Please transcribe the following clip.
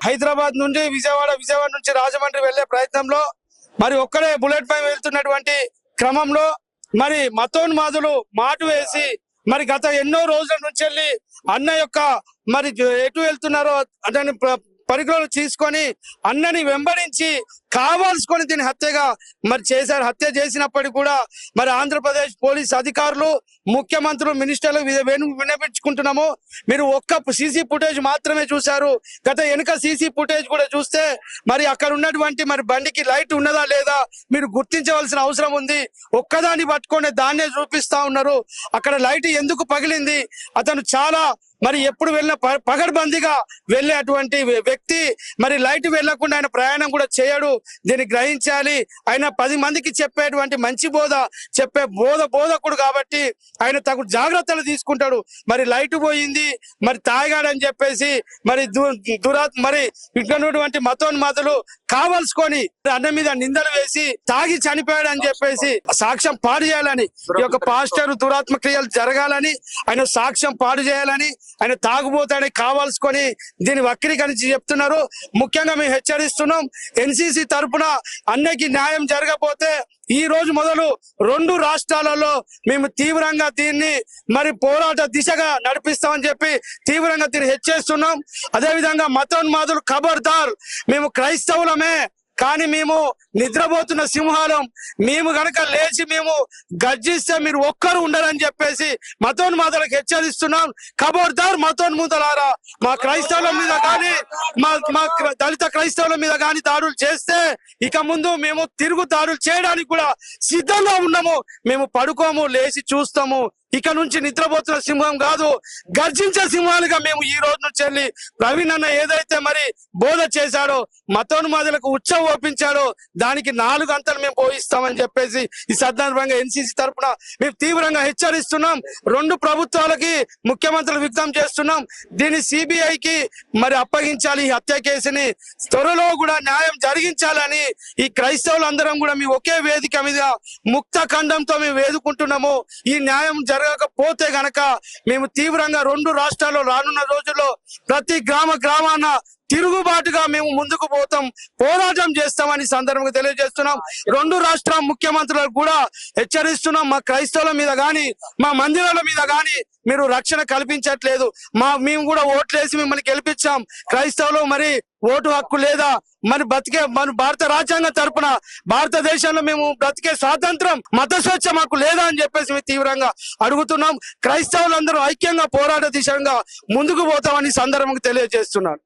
హైదరాబాద్ నుండి విజయవాడ విజయవాడ నుంచి రాజమండ్రి వెళ్ళే ప్రయత్నంలో మరి ఒక్కడే బుల్లెట్ పై వెళ్తున్నటువంటి క్రమంలో మరి మతోన్మాదులు మాటు వేసి మరి గత ఎన్నో రోజుల నుంచి వెళ్ళి అన్న యొక్క మరి ఎటు వెళ్తున్నారో అతని పరిగణలు తీసుకొని అన్నని వెంబడించి కావాల్సుకొని దీన్ని హత్యగా మరి చేశారు. హత్య చేసినప్పటికీ కూడా మరి ఆంధ్రప్రదేశ్ పోలీస్ అధికారులు ముఖ్యమంత్రులు మినిస్టర్లు వి- విన్నపించుకుంటున్నాము. మీరు ఒక్క సీసీ ఫుటేజ్ మాత్రమే చూశారు. గత వెనుక సీసీ ఫుటేజ్ కూడా చూస్తే మరి అక్కడ ఉన్నటువంటి మరి బండికి లైట్ ఉన్నదా లేదా మీరు గుర్తించవలసిన అవసరం ఉంది. ఒక్కదాన్ని పట్టుకొని దాన్నే చూపిస్తా ఉన్నారు. అక్కడ లైట్ ఎందుకు పగిలింది? అతను చాలా మరి ఎప్పుడు వెళ్ళిన పగడ్బందీగా వెళ్ళే అటువంటి వ్యక్తి మరి లైట్ వెళ్ళకుండా ఆయన ప్రయాణం కూడా చేయడు. దీన్ని గ్రహించాలి. ఆయన పది మందికి చెప్పేటువంటి మంచి బోధ చెప్పే బోధ బోధకుడు కాబట్టి ఆయన తగు జాగ్రత్తలు తీసుకుంటాడు. మరి లైట్ పోయింది మరి తాగాడని చెప్పేసి మరి దురా మరి ఇక్కడ ఉన్నటువంటి కావలసుకొని అన్న మీద నిందలు వేసి తాగి చనిపోయాడు అని చెప్పేసి సాక్ష్యం పాడు చేయాలని ఈ యొక్క పాస్టర్ దురాత్మ క్రియలు జరగాలని ఆయన సాక్ష్యం పాడు చేయాలని ఆయన తాగుబోతాడని కావాల్సుకొని దీన్ని వక్రీకరించి చెప్తున్నారు. ముఖ్యంగా మేము హెచ్చరిస్తున్నాం ఎన్సీసీ తరపున అన్నకి న్యాయం జరగపోతే ఈ రోజు మొదలు రెండు రాష్ట్రాలలో మేము తీవ్రంగా దీన్ని మరి పోరాట దిశగా నడిపిస్తామని చెప్పి తీవ్రంగా దీన్ని హెచ్చరిస్తున్నాం. అదేవిధంగా మతోన్మాదులు ఖబర్దార్. మేము క్రైస్తవులమే. కానీ మేము నిద్రపోతున్న సింహాలం. మేము గనక లేచి మేము గర్జిస్తే మీరు ఒక్కరు ఉండరని చెప్పేసి మతోన్మాదులకు హెచ్చరిస్తున్నాం. ఖబర్దార్ మతోన్మూతలారా మా క్రైస్తవుల మీద కానీ మా మా దళిత క్రైస్తవుల మీద కానీ దాడులు చేస్తే ఇక ముందు మేము తిరుగు దాడులు చేయడానికి కూడా సిద్ధంగా ఉన్నాము. మేము పడుకోము లేచి చూస్తాము. ఇక నుంచి నిద్రపోతున్న సింహం కాదు గర్జించే సింహాలుగా మేము ఈ రోజు నుంచి వెళ్ళి ప్రవీణ్ అన్న ఏదైతే మరి బోధ చేశాడో మతోన్మాదులకు ఉత్సవం ఒప్పించాడో దానికి నాలుగు అంతలు మేము పోయిస్తామని చెప్పేసి ఈ సందర్భంగా ఎన్సీసీ తరపున మేము తీవ్రంగా హెచ్చరిస్తున్నాం. రెండు ప్రభుత్వాలకి ముఖ్యమంత్రులు విజ్ఞప్తి చేస్తున్నాం. దీన్ని సిబిఐకి మరి అప్పగించాలి ఈ హత్య కేసుని త్వరలో కూడా న్యాయం జరిగించాలని ఈ క్రైస్తవులందరం కూడా మీ ఒకే వేదిక మీద ముక్త ఖండంతో మేము వేదుకుంటున్నాము. ఈ న్యాయం జరగకపోతే గనక మేము తీవ్రంగా రెండు రాష్ట్రాల్లో రానున్న రోజుల్లో ప్రతి గ్రామ గ్రామాన తిరుగుబాటుగా మేము ముందుకు పోతాం పోరాటం చేస్తామని సందర్భంగా తెలియజేస్తున్నాం. రెండు రాష్ట్ర ముఖ్యమంత్రులకు కూడా హెచ్చరిస్తున్నాం. మా క్రైస్తవుల మీద కానీ మా మందిరాల మీద కానీ మీరు రక్షణ కల్పించట్లేదు. మా మేము కూడా ఓట్లేసి మిమ్మల్ని గెలిపించాం. క్రైస్తవులు మరి ఓటు హక్కు లేదా? మరి బతికే మన భారత రాజ్యాంగ తరపున భారతదేశంలో మేము బ్రతికే స్వాతంత్రం మత స్వేచ్ఛ మాకు లేదా అని చెప్పేసి మేము తీవ్రంగా అడుగుతున్నాం. క్రైస్తవులందరూ ఐక్యంగా పోరాట దిశగా ముందుకు పోతామని సందర్భంగా తెలియజేస్తున్నాను.